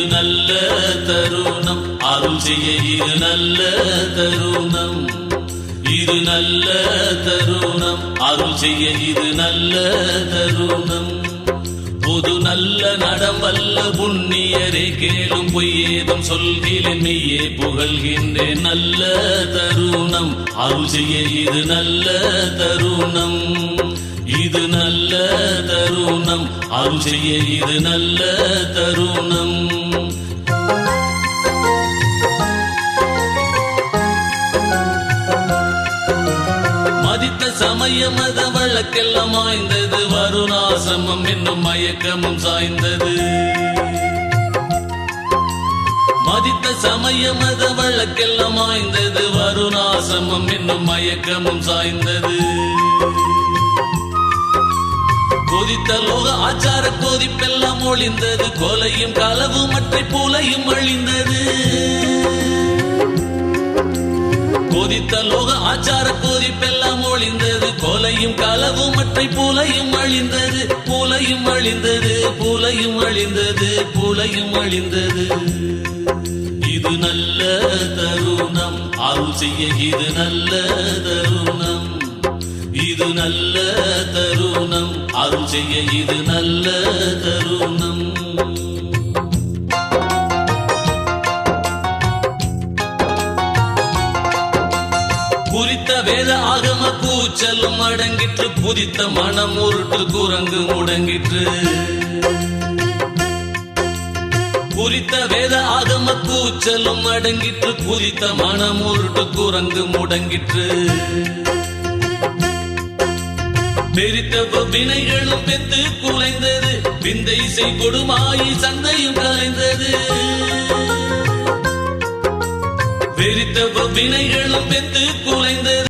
இது நல்ல தருணம். அருள் செய்ய இது நல்ல தருணம். இது நல்ல தருணம். அருள் செய்ய இது நல்ல தருணம். பொது நல்ல நடமல்ல புண்ணியரே கேளும் பொய் ஏதும் சொல்கிறேன். மெய்யே புகழ்கின்றேன் நல்ல தருணம். அருள் செய்ய இது நல்ல தருணம். இது நல்ல தருணம். அருள் செய்ய இது நல்ல தருணம். மதித்த சமய மத வழக்கெல்லாம் ஆய்ந்தது வருணாசிரமம் என்னும் மயக்கமும் சாய்ந்தது. மதித்த சமய மத வழக்கெல்லாம் ஆய்ந்தது வருணாசிரமம் என்னும் மயக்கமும் சாய்ந்தது. கொதித்த லோக ஆச்சார கொதிப்பெல்லாம் ஒளிந்தது. கொலையும் களவு மற்ற பூலையும் அழிந்தது. கொதித்த லோக ஆச்சார கொதிப்பெல்லாம் ஒளிந்தது. கொலையும் களவு மற்ற பூலையும் அழிந்தது. பூலையும் அழிந்தது பூலையும் அழிந்தது பூலையும் அழிந்தது. இது நல்ல தருணம். அருள் செய்ய இது நல்ல தருணம். இது நல்ல தருணம். அருள் செய்ய இது நல்ல தருணம். குறித்த வேத ஆகம கூச்சலும் அடங்கிற்று புதித்த மனம் உருட்டு குரங்கு முடங்கிற்று. குறித்த வேத ஆகம கூச்சலும் அடங்கிற்று புதித்த மனம் உருட்டு குரங்கு முடங்கிற்று. பெரித்த வினைகளும் பெத்து குலைந்தது. விந்தை இசை கொடுமாயி சந்தையும் கலைந்தது. வெறித்த வினைகளும் பெத்து குலைந்தது.